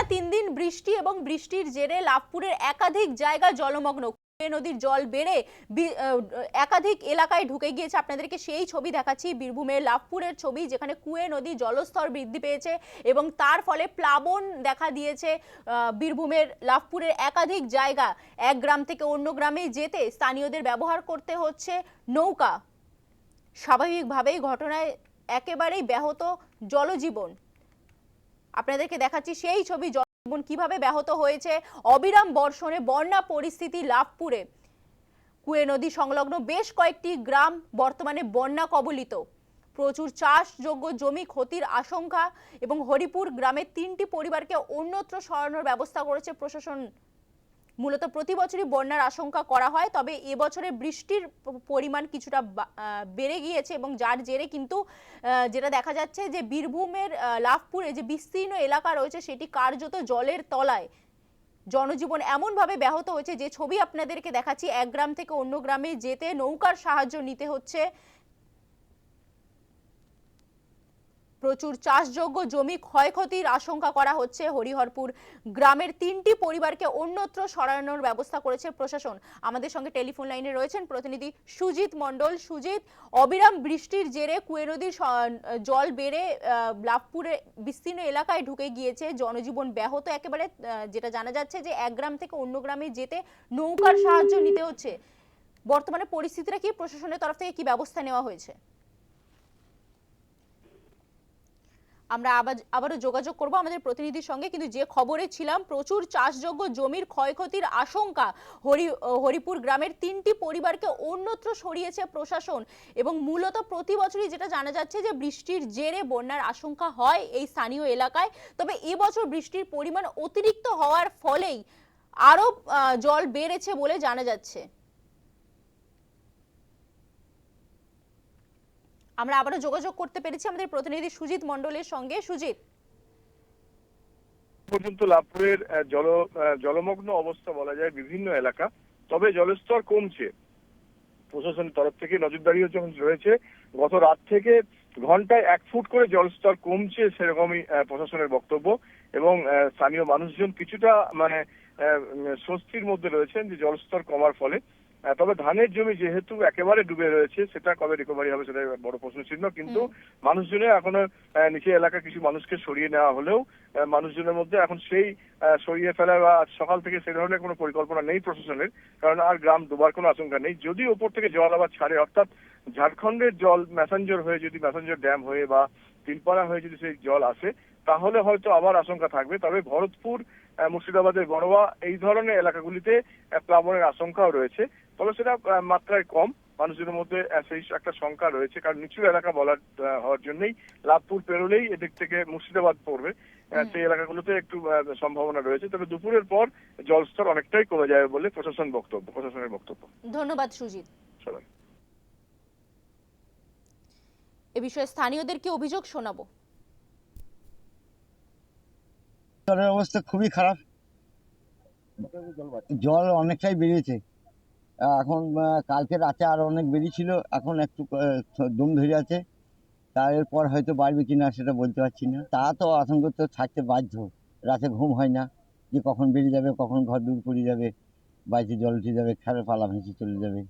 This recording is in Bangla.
টানা তিন দিন বৃষ্টি এবং বৃষ্টির জেরে লাভপুরের একাধিক জায়গা জলমগ্ন। নদীর জল বেড়ে একাধিক এলাকায় ঢুকে গিয়েছে। আপনাদেরকে সেই ছবি দেখাচ্ছি। বীরভূমের লাভপুরের ছবি, যেখানে কুয়ে নদী জলস্তর বৃদ্ধি পেয়েছে এবং তার ফলে প্লাবন দেখা দিয়েছে। বীরভূমের লাভপুরের একাধিক জায়গা, এক গ্রাম থেকে অন্য গ্রামে যেতে স্থানীয়দের ব্যবহার করতে হচ্ছে নৌকা। স্বাভাবিকভাবেই ঘটনায় একেবারেই ব্যাহত জলজীবন। আপনাদেরকে দেখাচ্ছি সেই ছবি জনজীবন কীভাবে ব্যাহত হয়েছে, অবিরাম বর্ষণে বন্যা পরিস্থিতি লাভপুরে। কুয়ে নদী সংলগ্ন বেশ কয়েকটি গ্রাম বর্তমানে বন্যা কবলিত। প্রচুর চাষযোগ্য জমি ক্ষতির আশঙ্কা এবং হরিপুর গ্রামের তিনটি পরিবারকে অন্যত্র সরানোর ব্যবস্থা করেছে প্রশাসন মূলত প্রতি বছরই বন্যার আশঙ্কা করা হয়, তবে এবছরে বৃষ্টির পরিমাণ কিছুটা বেড়ে গিয়েছে এবং যার জেরে কিন্তু যেটা দেখা যাচ্ছে যে বীরভূমের লাভপুরে যে বিস্তীর্ণ এলাকা রয়েছে সেটি কার্যত জলের তলায়। জনজীবন এমনভাবে ব্যাহত হয়েছে যে ছবি আপনাদেরকে দেখাচ্ছি, এক গ্রাম থেকে অন্য গ্রামে যেতে নৌকার সাহায্য নিতে হচ্ছে। প্রচুর চাষযোগ্য জমি ক্ষয়ক্ষতির আশঙ্কা করা হচ্ছে। হরিহরপুর গ্রামের তিনটি পরিবারকে অন্যত্র সরানোর ব্যবস্থা করেছে প্রশাসন। আমাদের সঙ্গে টেলিফোন লাইনে রয়েছেন প্রতিনিধি সুজিত মণ্ডল। সুজিত, অবিরাম বৃষ্টির জেরে কুয়ে নদীর জল বেড়ে লাভপুরে বিস্তীর্ণ এলাকায় ঢুকে গিয়েছে। জনজীবন ব্যাহত একেবারে যেটা জানা যাচ্ছে যে এক গ্রাম থেকে অন্য গ্রামে যেতে নৌকার সাহায্য নিতে হচ্ছে। বর্তমানে পরিস্থিতিটা কি? প্রশাসনের তরফ থেকে কি ব্যবস্থা নেওয়া হয়েছে? আমরা আবার, আবারও যোগাযোগ করব আমাদের প্রতিনিধির সঙ্গে। কিন্তু যে খবরে ছিলাম, প্রচুর চাষযোগ্য জমির ক্ষয়ক্ষতির আশঙ্কা হরি, হরিপুর গ্রামের তিনটি পরিবারকে অন্যত্র সরিয়েছে প্রশাসন। এবং মূলত প্রতি বছরই যেটা জানা যাচ্ছে যে, বৃষ্টির জেরে বন্যার আশঙ্কা হয় এই স্থানীয় এলাকায়। তবে এবছর বৃষ্টির পরিমাণ অতিরিক্ত হওয়ার ফলেই আরও জল বেড়েছে বলে জানা যাচ্ছে। আমরা আবারও যোগাযোগ করতে পেরেছি আমাদের প্রতিনিধি সুজিত মন্ডলের সঙ্গে। সুজিত। পর্যন্ত লাভপুরের জল জলমগ্ন অবস্থা বলা যায় বিভিন্ন এলাকা। তবে জলস্তর কমছে। প্রশাসনের তরফ থেকে নজরদারিও যখন রয়েছে, গত রাত থেকে ঘন্টায় এক ফুট করে জলস্তর কমছে সেরকমই প্রশাসনের বক্তব্য। এবং স্থানীয় মানুষজন কিছুটা মানে স্বস্তির মধ্যে রয়েছেন যে জলস্তর কমার ফলে। তবে ধানের জমি যেহেতু একেবারে ডুবে রয়েছে সেটা কবে রিকভারি হবে সেটা বড় প্রশ্ন চিহ্ন কিন্তু মানুষজনের এখনও নিচে এলাকা কিছু মানুষকে সরিয়ে নেওয়া হলেও মানুষজনের মধ্যে এখন সেই সরিয়ে ফেলা বা সকাল থেকে সে ধরনের কোনো পরিকল্পনা নেই প্রশাসনের কারণ আর গ্রাম ডোবার কোনো আশঙ্কা নেই। যদি ওপর থেকে জল আবার ছাড়ে অর্থাৎ ঝাড়খণ্ডের জল ম্যাসেঞ্জার হয়ে যদি ম্যাসেঞ্জার ড্যাম হয়ে বা তিলপাড়া হয়ে যদি সেই জল আসে তাহলে হয়তো আবার আশঙ্কা থাকবে। তবে ভরতপুর মুর্শিদাবাদের বড়োয়া এই ধরনের এলাকাগুলিতে প্লাবনের আশঙ্কাও রয়েছে। তবে সেটা মাত্রায় কম। মানুষজনের মধ্যে সেই একটা শঙ্কা রয়েছে। কারণ নিচু এলাকা বলার হওয়ার জন্যই লাভপুর পেরোলেই এদিক থেকে মুর্শিদাবাদ পড়বে। সেই এলাকাগুলোতে একটু সম্ভাবনা রয়েছে। তবে দুপুরের পর জলস্তর অনেকটাই কমে যাবে বলে প্রশাসন বক্তব্য প্রশাসনের বক্তব্য। ধন্যবাদ সুজিত। এ বিষয়ে স্থানীয়দেরকে অভিযোগ শোনাবো। জলের অবস্থা খুবই খারাপ। জল অনেকটাই বেড়েছে এখন কালকে রাতে আর অনেক বেরিয়েছিল। এখন একটু দম ধরে আছে। তারপর হয়তো বাড়বে কিনা সেটা বলতে পারছি না। তা তো আতঙ্ক তো থাকতে বাধ্য। রাতে ঘুম হয় না। যে কখন বেরিয়ে যাবে, কখন ঘর দূর পড়ে যাবে, বাড়িতে জল উঠে যাবে খেলার পালা ভেসে চলে যাবে।